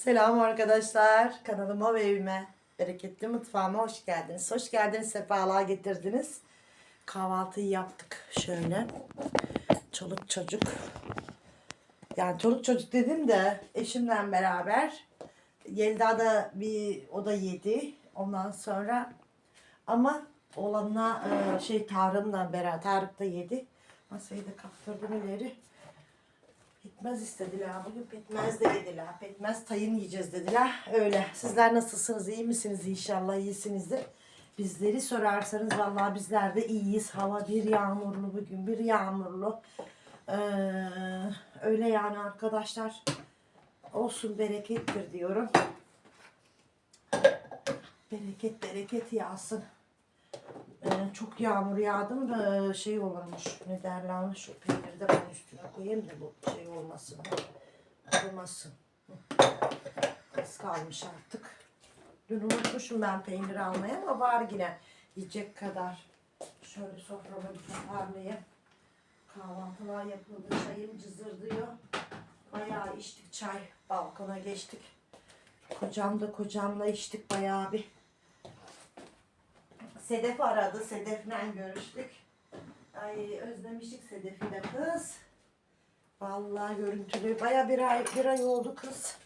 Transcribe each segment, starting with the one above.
Selam arkadaşlar. Kanalıma ve evime, bereketli mutfağıma hoş geldiniz. Hoş geldiniz, sefalar getirdiniz. Kahvaltıyı yaptık şöyle. Çoluk çocuk. Yani çoluk çocuk dedim de eşimle beraber. Yelda da bir, o da yedi. Ondan sonra ama oğlanla e, şey Tarık'la beraber, Tarık da yedi. Masayı da kaptırdım ileri. Petmez istediler bugün petmez de yediler. Petmez tayın yiyeceğiz dediler. Öyle. Sizler nasılsınız? iyi misiniz? İnşallah iyisinizdir. Bizleri sorarsanız vallahi bizler de iyiyiz. Hava bir yağmurlu bugün bir yağmurlu. Ee, öyle yani arkadaşlar. Olsun berekettir diyorum. Bereket bereket yağsın. Ee, çok yağmur yağdı mı da şey olurmuş. Ne derler şu peyniri de ben üstüne koyayım da bu şey olmasın. Olmasın. Az kalmış artık. Dün unutmuşum ben peynir almaya ama var yine yiyecek kadar. Şöyle soframı bir toparlayayım. Kahvaltılar yapıldı. Çayım cızırdıyor. Bayağı içtik çay. Balkona geçtik. Kocam da kocamla içtik bayağı bir. Sedef aradı. Sedef'le görüştük. Ay özlemiştik Sedef'i de kız. Vallahi görüntülü. Baya bir ay, bir ay oldu kız.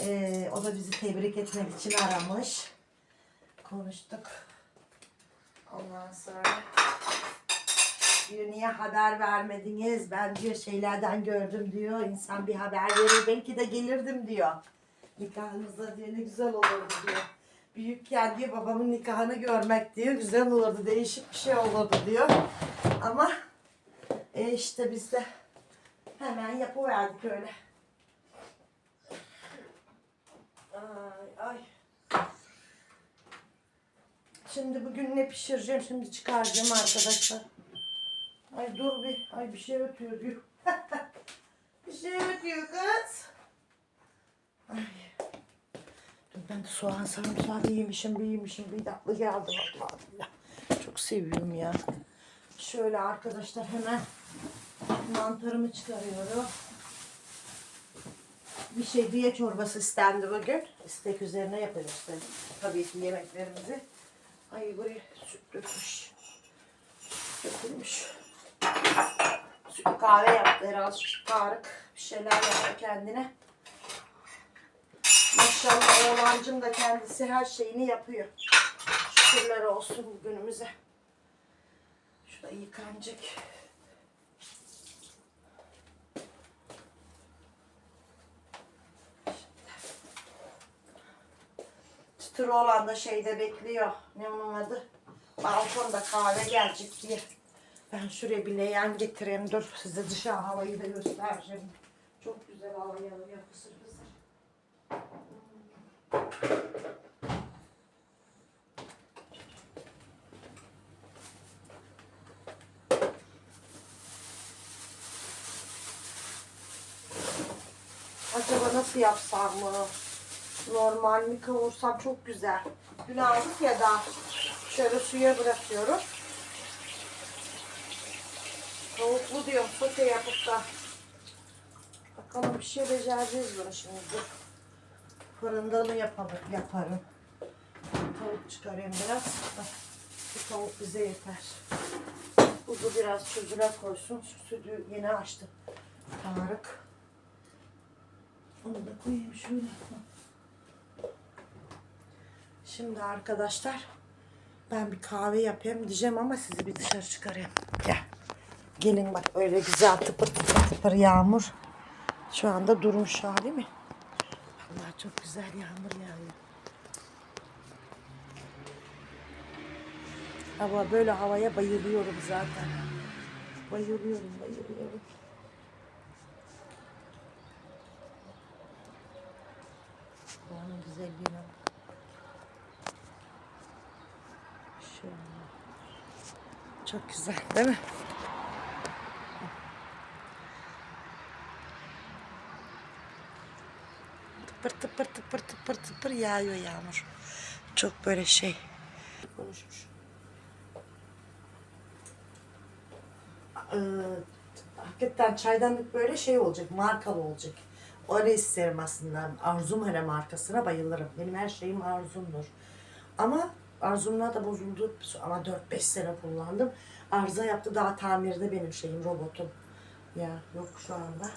Ee, o da bizi tebrik etmek için aramış. Konuştuk. Ondan sonra diyor niye haber vermediniz? Ben diyor şeylerden gördüm diyor. İnsan bir haber verir belki de gelirdim diyor. Nikahınızda diyor ne güzel olurdu diyor. Büyükken diyor babamın nikahını görmek diyor güzel olurdu değişik bir şey olurdu diyor. Ama e işte biz de hemen yapıverdik öyle. Ay ay. Şimdi bugün ne pişireceğim? Şimdi çıkaracağım arkadaşlar. Ay dur bir. Ay bir şey ötüyor diyor. bir şey ötüyor kız. Ay. Dur ben de soğan sarımsağı yemişim, bir yemişim. Bir tatlı geldi vallahi. billahi. Çok seviyorum ya. Şöyle arkadaşlar hemen mantarımı çıkarıyorum. Bir şey diye çorbası istendi bugün. İstek üzerine yapıyoruz istedim. Tabii ki yemeklerimizi. Ay buraya süt dökmüş. Dökülmüş. Süt kahve yaptı herhalde Tarık. Bir şeyler yaptı kendine. Maşallah oğlancım da kendisi her şeyini yapıyor. Şükürler olsun bugünümüze. Şurada yıkanacak. Çıtır olan da şeyde bekliyor. Ne onun adı? Balkonda kahve gelecek diye. Ben şuraya bir leğen getireyim. Dur size dışarı havayı da göstereceğim. Çok güzel hava yanıyor. Acaba nasıl yapsam bunu? Normal mi kavursam çok güzel. Dün aldık ya da şöyle suya bırakıyorum. Tavuklu diyorum sote yapıp da. Bakalım bir şey becereceğiz bunu şimdi. Dur. Fırında mı yapalım, yaparım. Tavuk çıkarayım biraz. Bu tavuk bize yeter. Buzu biraz çocuğa koysun. Şu sütü yeni açtım. Tarık. Onu da koyayım şöyle. Şimdi arkadaşlar ben bir kahve yapayım diyeceğim ama sizi bir dışarı çıkarayım. Gel. Gelin bak öyle güzel tıpır tıpır tıpır yağmur. Şu anda durmuş hali mi? Çok güzel yağmur yağıyor. Hava böyle havaya bayılıyorum zaten. Bayılıyorum, bayılıyorum. Havanın güzelliğine bak. Şöyle. Çok güzel değil mi? Tıpır tıpır tıpır tıpır tıpır yağıyor yağmur. Çok böyle şey. Konuşmuş. Ee, hakikaten çaydanlık böyle şey olacak, markalı olacak. Öyle isterim aslında. Arzum hele markasına bayılırım. Benim her şeyim arzumdur. Ama arzumlar da bozuldu. Ama 4-5 sene kullandım. Arıza yaptı. Daha tamirde benim şeyim, robotum. Ya yok şu anda.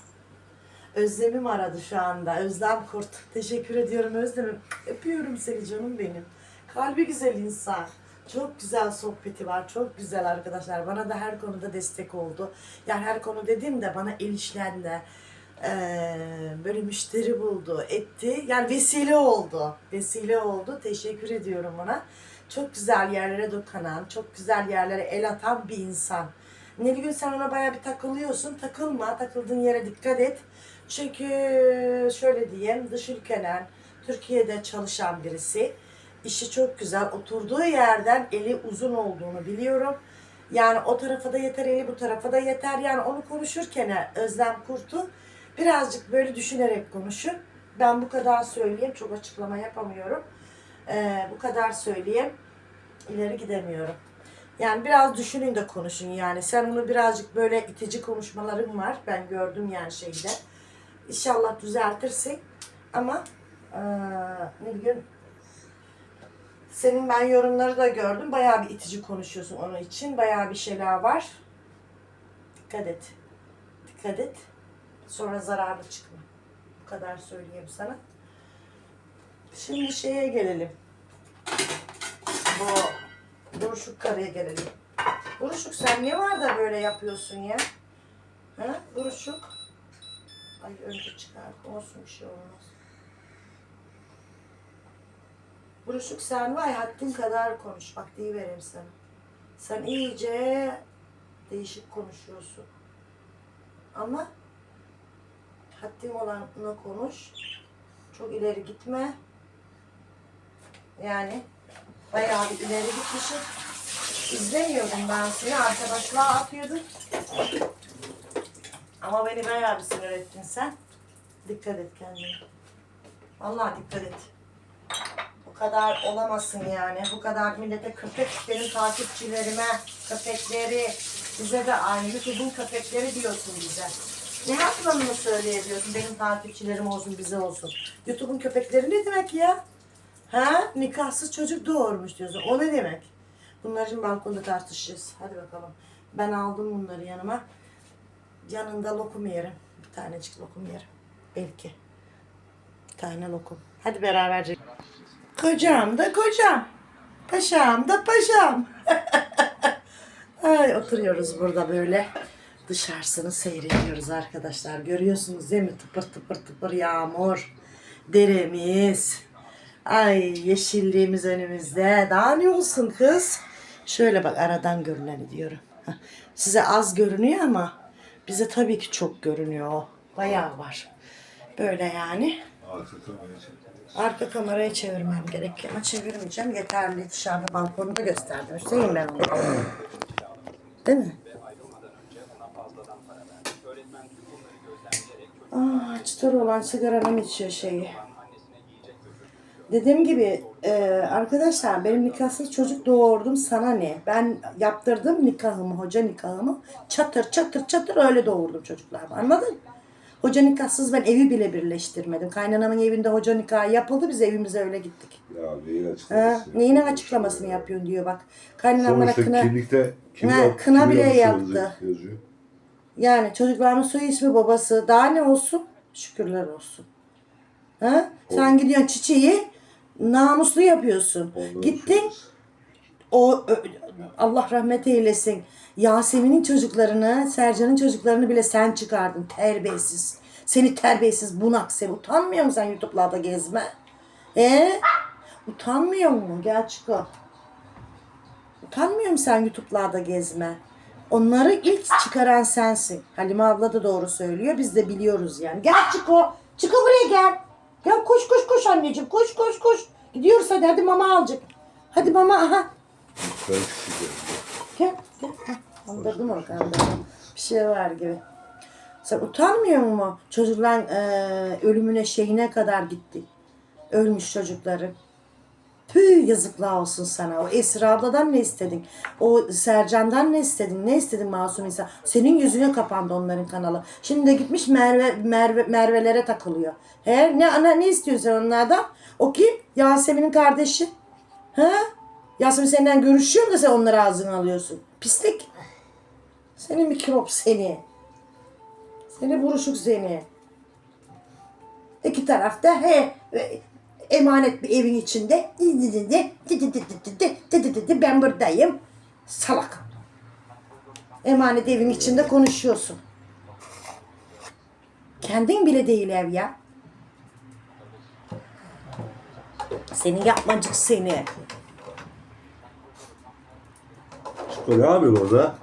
Özlemim aradı şu anda. Özlem Kurt. Teşekkür ediyorum Özlemim. Öpüyorum seni canım benim. Kalbi güzel insan. Çok güzel sohbeti var. Çok güzel arkadaşlar. Bana da her konuda destek oldu. Yani her konu dediğimde bana el. Ee, böyle müşteri buldu, etti. Yani vesile oldu. Vesile oldu. Teşekkür ediyorum ona. Çok güzel yerlere dokunan, çok güzel yerlere el atan bir insan. Nilgün sen ona bayağı bir takılıyorsun. Takılma. Takıldığın yere dikkat et. Çünkü şöyle diyeyim dış ülkeden Türkiye'de çalışan birisi. İşi çok güzel. Oturduğu yerden eli uzun olduğunu biliyorum. Yani o tarafa da yeter eli bu tarafa da yeter. Yani onu konuşurken Özlem Kurt'u birazcık böyle düşünerek konuşun. Ben bu kadar söyleyeyim. Çok açıklama yapamıyorum. Ee, bu kadar söyleyeyim. İleri gidemiyorum. Yani biraz düşünün de konuşun yani. Sen onu birazcık böyle itici konuşmaların var. Ben gördüm yani şeyde. İnşallah düzeltirsin. Ama eee Nilgün senin ben yorumları da gördüm. Bayağı bir itici konuşuyorsun onun için. Bayağı bir şeyler var. Dikkat et. Dikkat et. Sonra zararlı çıkma. Bu kadar söyleyeyim sana. Şimdi şeye gelelim. Bu buruşuk karıya gelelim. Buruşuk sen niye var da böyle yapıyorsun ya? Ha? Buruşuk. Ay önce çıkar. Olsun bir şey olmaz. Buruşuk sen var ya haddin kadar konuş. Bak vereyim sana. Sen iyice değişik konuşuyorsun. Ama haddin olanla konuş. Çok ileri gitme. Yani bayağı bir ileri gitmişim. İzlemiyordum ben seni. Arkadaşlığa atıyordum. Ama beni bayağı bir sinir ettin sen. Dikkat et kendine. Vallahi dikkat et. Bu kadar olamasın yani. Bu kadar millete köpek, benim takipçilerime, köpekleri, bize de aynı. YouTube'un köpekleri diyorsun bize. Ne haklarını söyleyebiliyorsun benim takipçilerim olsun bize olsun. YouTube'un köpekleri ne demek ya? Ha? Nikahsız çocuk doğurmuş diyorsun. O ne demek? Bunları şimdi balkonda tartışacağız. Hadi bakalım. Ben aldım bunları yanıma. Yanında lokum yerim. Bir tanecik lokum yerim. Belki. Bir tane lokum. Hadi beraberce. Kocam da kocam. Paşam da paşam. Ay oturuyoruz burada böyle. Dışarısını seyrediyoruz arkadaşlar. Görüyorsunuz değil mi? Tıpır tıpır tıpır yağmur. Deremiz. Ay yeşilliğimiz önümüzde. Daha ne olsun kız? Şöyle bak aradan görüneni diyorum. Size az görünüyor ama bize tabii ki çok görünüyor. Bayağı var. Böyle yani. Arka. Arka kamerayı çevirmem gerekiyor ama çevirmeyeceğim. Yeterli dışarıda balkonda gösterdim. Hüseyin ben onu. Değil mi? Aa, çıtır olan sigaranın içiyor şeyi. Dediğim gibi e, arkadaşlar benim nikahsız çocuk doğurdum sana ne? Ben yaptırdım nikahımı, hoca nikahımı. Çatır çatır çatır öyle doğurdum çocuklarımı anladın? Hoca nikahsız ben evi bile birleştirmedim. Kaynanamın evinde hoca nikahı yapıldı biz evimize öyle gittik. Ya neyin Ha, açıklaması? neyin açıklamasını yapıyorsun diyor bak. Sonuçta kına... kimlikte kim Ha, yap- kına kim bile yapmış yaktı. olacak Yazıyor. Yani çocuklarımın soy ismi babası. Daha ne olsun? Şükürler olsun. Ha? Sen gidiyorsun çiçeği namuslu yapıyorsun. Ondan Gittin o ö- Allah rahmet eylesin. Yasemin'in çocuklarını, Sercan'ın çocuklarını bile sen çıkardın. Terbiyesiz. Seni terbiyesiz bunak sen. Utanmıyor musun sen YouTube'larda gezme? E? Utanmıyor musun? Gel çık o. Utanmıyor musun sen YouTube'larda gezme? Onları ilk çıkaran sensin. Halime abla da doğru söylüyor. Biz de biliyoruz yani. Gel Çiko. Çiko buraya gel. Gel koş koş koş anneciğim. Koş koş koş. Gidiyoruz hadi. Hadi mama alacak. Hadi mama aha. Ben çıkacağım. Gel gel. Kandırdım kandırdım. Bir şey var gibi. Sen utanmıyor musun? Çocuklar e, ölümüne şeyine kadar gitti. Ölmüş çocukları. Tüh yazıklar olsun sana. O Esra abladan ne istedin? O Sercan'dan ne istedin? Ne istedin masum insan? Senin yüzüne kapandı onların kanalı. Şimdi de gitmiş Merve, Merve Merve'lere takılıyor. He? Ne, ne, ne istiyorsun onlardan? O kim? Yasemin'in kardeşi. Ha? Yasemin senden görüşüyor da sen onları ağzına alıyorsun. Pislik. Seni mikrop seni. Seni buruşuk seni. İki tarafta he emanet bir evin içinde ben buradayım. Salak. Emanet evin içinde konuşuyorsun. Kendin bile değil ev ya. Seni yapmacık seni. Çıkıyor ne yapıyor orada?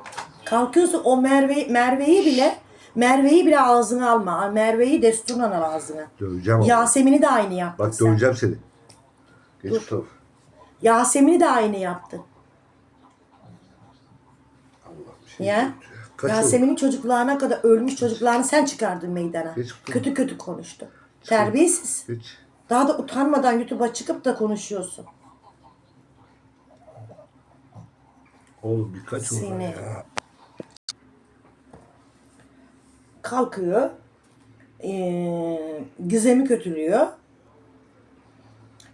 Kalkıyorsun o Merve, Merve'yi bile Merve'yi bile ağzına alma. Merve'yi desturla al ağzına. Döveceğim ama. Yasemin'i de aynı yaptın Bak sen. döveceğim seni. Geç Dur. tarafa. Yasemin'i de aynı yaptın. Allah bir şey Ya. Kaç? Yasemin'in çocuklarına kadar ölmüş çocuklarını sen çıkardın meydana. Geç bakalım. Kötü kötü konuştu. Terbiyesiz. Geç. Daha da utanmadan YouTube'a çıkıp da konuşuyorsun. Oğlum birkaç Seni. ya. Kalkıyor. eee, gizemi kötülüyor.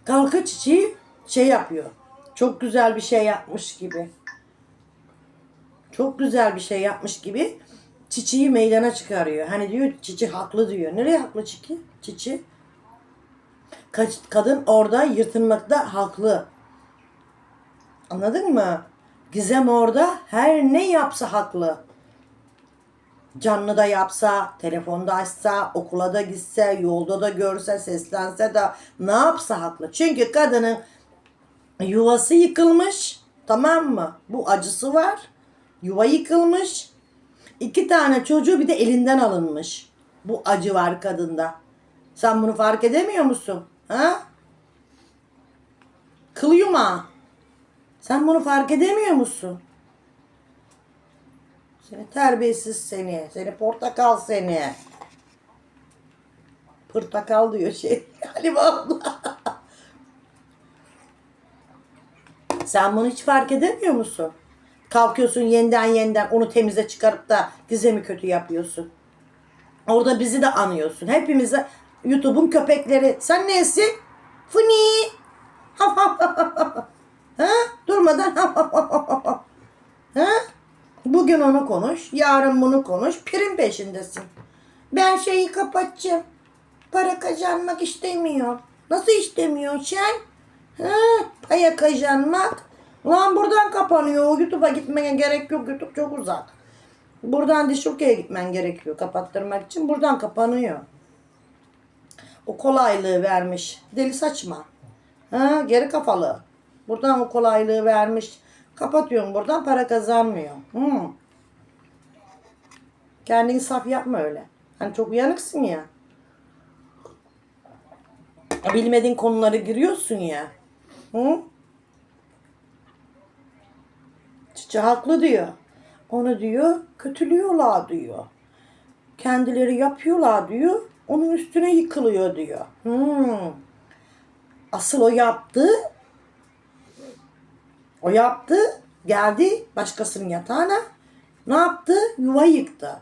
Kalkıyor çiçeği şey yapıyor. Çok güzel bir şey yapmış gibi. Çok güzel bir şey yapmış gibi çiçeği meydana çıkarıyor. Hani diyor çiçi haklı diyor. Nereye haklı? Çiçi. Kaç, kadın orada yırtınmakta haklı. Anladın mı? Gizem orada her ne yapsa haklı. Canlı da yapsa, telefonda açsa, okula da gitse, yolda da görse, seslense de ne yapsa haklı. Çünkü kadının yuvası yıkılmış. Tamam mı? Bu acısı var. Yuva yıkılmış. İki tane çocuğu bir de elinden alınmış. Bu acı var kadında. Sen bunu fark edemiyor musun? Ha? Kıl yumağı. Sen bunu fark edemiyor musun? Seni terbiyesiz seni. Seni portakal seni. Portakal diyor şey. Halim. Sen bunu hiç fark edemiyor musun? Kalkıyorsun yeniden yeniden onu temize çıkarıp da gizemi kötü yapıyorsun. Orada bizi de anıyorsun. Hepimize YouTube'un köpekleri. Sen nesin? Funi. ha? Durmadan ha? Bugün onu konuş, yarın bunu konuş. Prim peşindesin. Ben şeyi kapatacağım. Para kazanmak istemiyorum. Nasıl istemiyorsun sen? Ha, paya kazanmak. Lan buradan kapanıyor. YouTube'a gitmeye gerek yok. YouTube çok uzak. Buradan Dişoke'ye gitmen gerekiyor kapattırmak için. Buradan kapanıyor. O kolaylığı vermiş. Deli saçma. Ha, geri kafalı. Buradan o kolaylığı vermiş. Kapatıyorum buradan para kazanmıyor. Hmm. Kendini saf yapma öyle. Hani çok uyanıksın ya. Bilmediğin konulara giriyorsun ya. Hı? Çiçe haklı diyor. Onu diyor kötülüyorlar diyor. Kendileri yapıyorlar diyor. Onun üstüne yıkılıyor diyor. Hmm. Asıl o yaptı. O yaptı. Geldi başkasının yatağına. Ne yaptı? Yuva yıktı.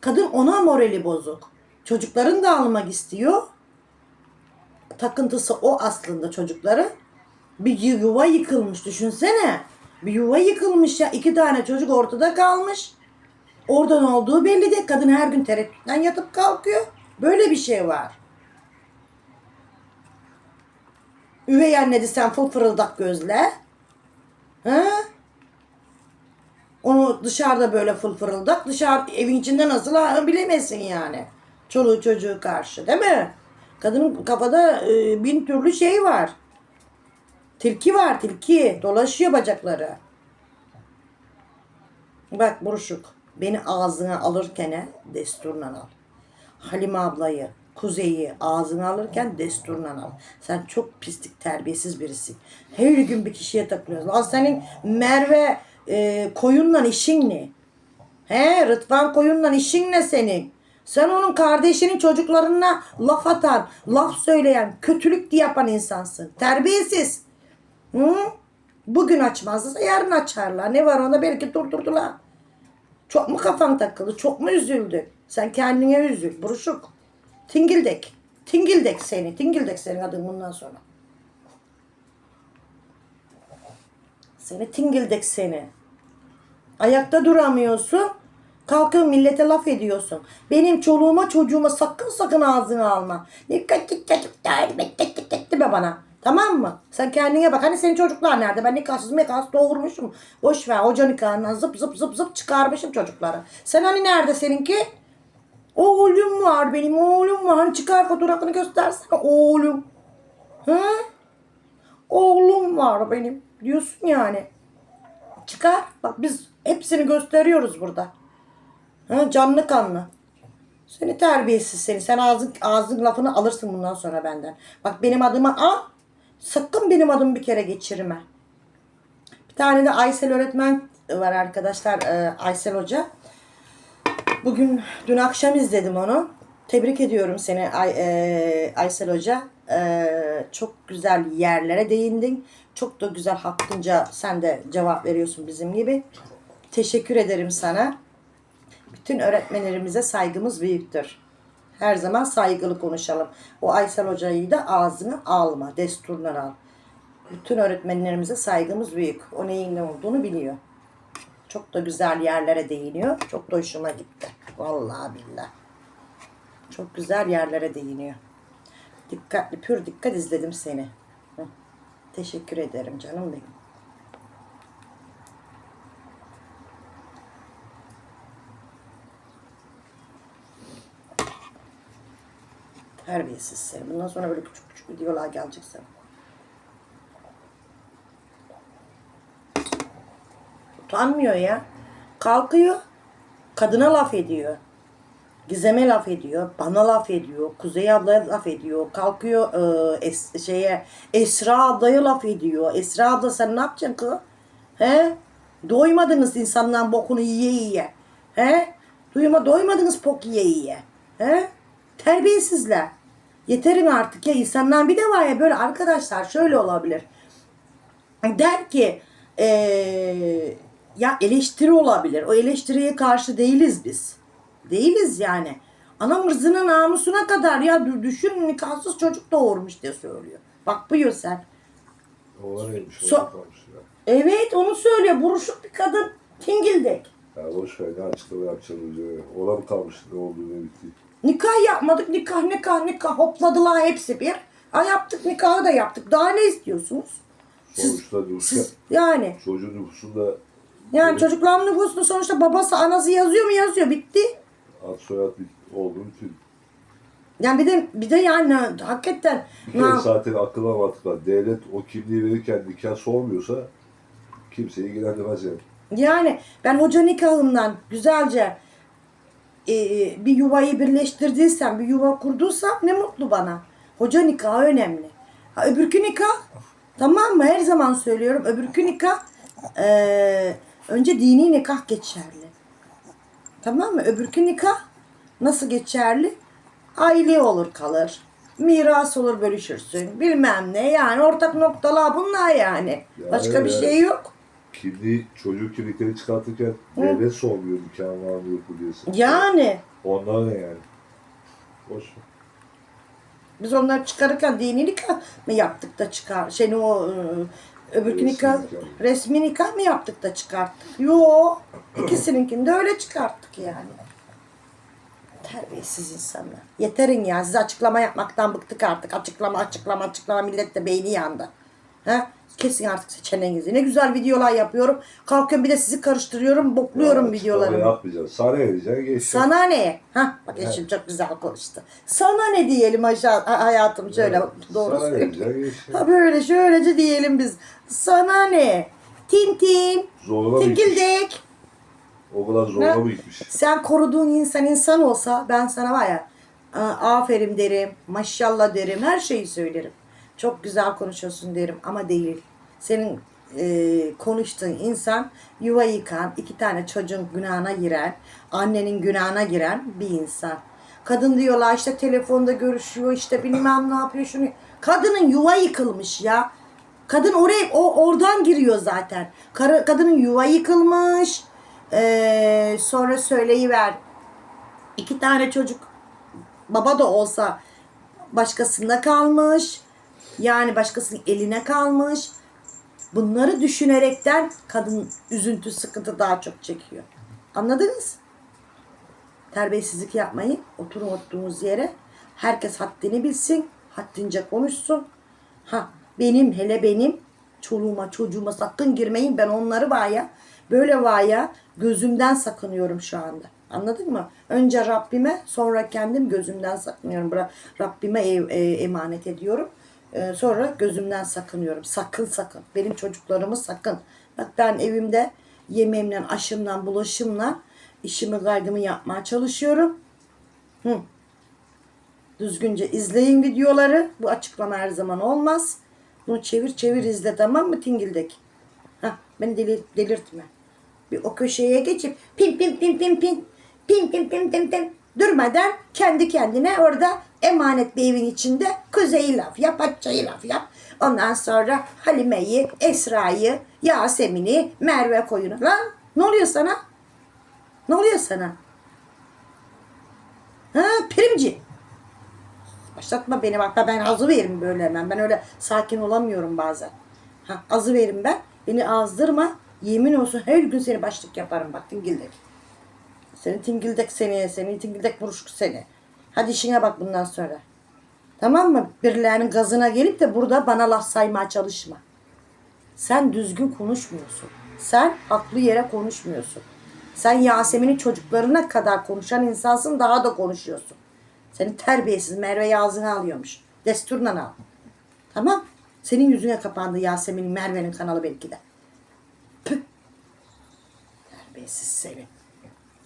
Kadın ona morali bozuk. Çocukların da almak istiyor. Takıntısı o aslında çocukları. Bir yuva yıkılmış düşünsene. Bir yuva yıkılmış ya. iki tane çocuk ortada kalmış. Oradan olduğu belli de kadın her gün tereddütten yatıp kalkıyor. Böyle bir şey var. Üvey anne sen fıl fırıldak gözle. Ha? Onu dışarıda böyle fıl fırıldak, dışarı evin içinde nasıl ha, bilemezsin yani. Çoluğu çocuğu karşı değil mi? Kadının kafada e, bin türlü şey var. Tilki var tilki. Dolaşıyor bacakları. Bak buruşuk. Beni ağzına alırken desturla al. Halime ablayı, Kuzey'i ağzına alırken desturla al. Sen çok pislik terbiyesiz birisin. Her gün bir kişiye takılıyorsun. Lan senin Merve e, koyunla işin ne? He Rıdvan koyunla işin ne senin? Sen onun kardeşinin çocuklarına laf atan, laf söyleyen, kötülük yapan insansın. Terbiyesiz. Hı? Bugün açmazsa yarın açarlar. Ne var onda belki durdurdular. Çok mu kafan takılı? Çok mu üzüldün? Sen kendine üzül. Buruşuk. Tingildek. Tingildek seni. Tingildek senin adın bundan sonra. Seni tingildek seni. Ayakta duramıyorsun. Kalkın millete laf ediyorsun. Benim çoluğuma çocuğuma sakın sakın ağzını alma. Dikkat dikkat dikkat be bana. Tamam mı? Sen kendine bak. Hani senin çocuklar nerede? Ben nikahsız nikahsız doğurmuşum. Boş ver. Hoca nikahından zıp zıp zıp zıp çıkarmışım çocukları. Sen hani nerede seninki? Oğlum var benim oğlum var. Çıkar fotoğrafını göstersene oğlum. Hı? Oğlum var benim. Diyorsun yani. Çıkar. Bak biz hepsini gösteriyoruz burada. Ha, canlı kanlı. Seni terbiyesiz seni. Sen ağzın, ağzın lafını alırsın bundan sonra benden. Bak benim adıma al. Sakın benim adımı bir kere geçirme. Bir tane de Aysel öğretmen var arkadaşlar. e, Aysel Hoca. Bugün dün akşam izledim onu. Tebrik ediyorum seni Ay, e, Aysel Hoca. E, çok güzel yerlere değindin. Çok da güzel hakkınca sen de cevap veriyorsun bizim gibi. Teşekkür ederim sana. Bütün öğretmenlerimize saygımız büyüktür. Her zaman saygılı konuşalım. O Aysel Hoca'yı da ağzını alma, desturlar al. Bütün öğretmenlerimize saygımız büyük. O neyin ne olduğunu biliyor. Çok da güzel yerlere değiniyor. Çok da hoşuma gitti. Vallahi billahi. Çok güzel yerlere değiniyor. Dikkatli pür dikkat izledim seni. Hı. Teşekkür ederim canım benim. Terbiyesiz seni. Bundan sonra böyle küçük küçük videolar gelecek sana. Utanmıyor ya. Kalkıyor. Kadına laf ediyor. Gizem'e laf ediyor. Bana laf ediyor. Kuzey ablaya laf ediyor. Kalkıyor e, es, şeye Esra ablaya laf ediyor. Esra abla sen ne yapacaksın kız? He? Doymadınız insanların bokunu yiye yiye. He? Duyma doymadınız pok yiye yiye. He? Terbiyesizler. Yeterin artık ya insanlar bir de var ya böyle arkadaşlar şöyle olabilir. Der ki eee, ya eleştiri olabilir. O eleştiriye karşı değiliz biz. Değiliz yani. Anam ırzına namusuna kadar ya dü- düşün nikahsız çocuk doğurmuş diye söylüyor. Bak buyur sen. Oğlan neymiş? So-. Evet onu söylüyor. Buruşuk bir kadın. Tingildek. Ya boş ver ne açıklama yapacaksın önce. Oğlan kalmış ne oldu ne bitti. Nikah yapmadık. Nikah nikah nikah hopladılar hepsi bir. Ha yaptık nikahı da yaptık. Daha ne istiyorsunuz? Siz, Sonuçta nüfusu, siz yani çocuğun nüfusunda yani çocukların nüfusunu sonuçta babası anası yazıyor mu yazıyor bitti. ad soyad oldu bütün. Yani bir de bir de yani hakikaten Bir kere na- zaten akıla mantıkla devlet o kimliği verirken nikah sormuyorsa kimseyi ilgilendirmez yani. yani ben hoca nikahından güzelce e, bir yuvayı birleştirdiysem, bir yuva kurduysam ne mutlu bana. Hoca nikahı önemli. Ha, öbürkü nikah tamam mı? Her zaman söylüyorum. Öbürkü nikah e, önce dini nikah geçerli. Tamam mı? Öbürkü nikah nasıl geçerli? Aile olur kalır. Miras olur bölüşürsün. Bilmem ne yani ortak noktalar bunlar yani. Ya Başka bir evet. şey yok. Kimliği, çocuk kimlikleri çıkartırken devlet sormuyor nikahın var mı yok mu diye. Yani Onlar ne yani? Boş ver. biz onları çıkarırken dini nikah mı yaptık da çıkar? Şey o e, öbürkü nikah. resmi nikah mı yaptık da çıkarttık? Yo. ikisininkini de öyle çıkarttık yani. Terbiyesiz insanlar. Yeterin ya. Size açıklama yapmaktan bıktık artık. Açıklama, açıklama, açıklama. Millet de beyni yandı. Ha? Kesin artık seçeneğinizi. Ne güzel videolar yapıyorum. Kalkıyorum bir de sizi karıştırıyorum. Bokluyorum Ya, videolarımı. açıklama yapmayacaksın. Sana vereceksin geçeceksin. Sana ne? Ha bak eşim çok güzel konuştu. Sana ne diyelim aşağı ha- hayatım şöyle doğru sana söylüyor. vereceksin geçeceksin. Ha böyle şöylece diyelim biz. Sana ne? Tintin, Zoruna mı gitmiş? O kadar zoruna Ne? mı gitmiş? Sen koruduğun insan insan olsa ben sana var ya aferin derim, maşallah derim, her şeyi söylerim. Çok güzel konuşuyorsun derim ama değil. Senin e, konuştuğun insan yuva yıkan, iki tane çocuğun günahına giren, annenin günahına giren bir insan. Kadın diyorlar işte telefonda görüşüyor, işte bilmem ne yapıyor şunu. Kadının yuva yıkılmış ya. Kadın oraya o oradan giriyor zaten. Karı, kadının yuva yıkılmış. Ee, sonra söyleyiver. iki tane çocuk baba da olsa başkasında kalmış. Yani başkasının eline kalmış. Bunları düşünerekten kadın üzüntü, sıkıntı daha çok çekiyor. Anladınız? Terbiyesizlik yapmayın. Oturun oturduğunuz yere. Herkes haddini bilsin. Haddince konuşsun. Ha benim hele benim çoluğuma çocuğuma sakın girmeyin. Ben onları var ya böyle var ya gözümden sakınıyorum şu anda. Anladın mı? Önce Rabbime sonra kendim gözümden sakınıyorum. Rabbime e- emanet ediyorum. Ee, sonra gözümden sakınıyorum. Sakın sakın. Benim çocuklarımı sakın. Bak ben evimde yemeğimle, aşımla, bulaşımla işimi kaygımı yapmaya çalışıyorum. Hı. Düzgünce izleyin videoları. Bu açıklama her zaman olmaz. Bunu çevir çevir izle tamam mı Tingildek? Hah, beni delir, delirtme. Bir o köşeye geçip pin pin pin pin pin pin pin pin pin pin durmadan kendi kendine orada emanet bir evin içinde kuzeyi laf yap, Hatice'yi laf yap. Ondan sonra Halime'yi, Esra'yı, Yasemin'i, Merve koyunu. Lan ne oluyor sana? Ne oluyor sana? Ha primci. Başlatma beni bak ben azı verim böyle hemen. Ben öyle sakin olamıyorum bazen. Ha, azı verim ben. Beni azdırma. Yemin olsun her gün seni başlık yaparım bak tingildek. Seni tingildek seni, seni tingildek buruşuk seni. Hadi işine bak bundan sonra. Tamam mı? Birilerinin gazına gelip de burada bana laf saymaya çalışma. Sen düzgün konuşmuyorsun. Sen haklı yere konuşmuyorsun. Sen Yasemin'in çocuklarına kadar konuşan insansın daha da konuşuyorsun. Senin terbiyesiz Merve ağzına alıyormuş. Desturla al. Tamam. Senin yüzüne kapandı Yasemin'in Merve'nin kanalı belki de. Püh. Terbiyesiz seni.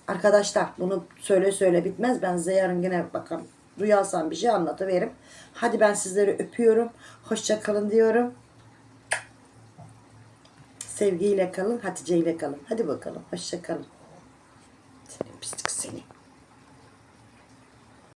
Arkadaşlar bunu söyle söyle bitmez. Ben size yarın yine bakalım. Duyarsam bir şey anlatıveririm. Hadi ben sizleri öpüyorum. Hoşça kalın diyorum. Sevgiyle kalın, Hatice ile kalın. Hadi bakalım. Hoşça kalın. Senin pislik seni.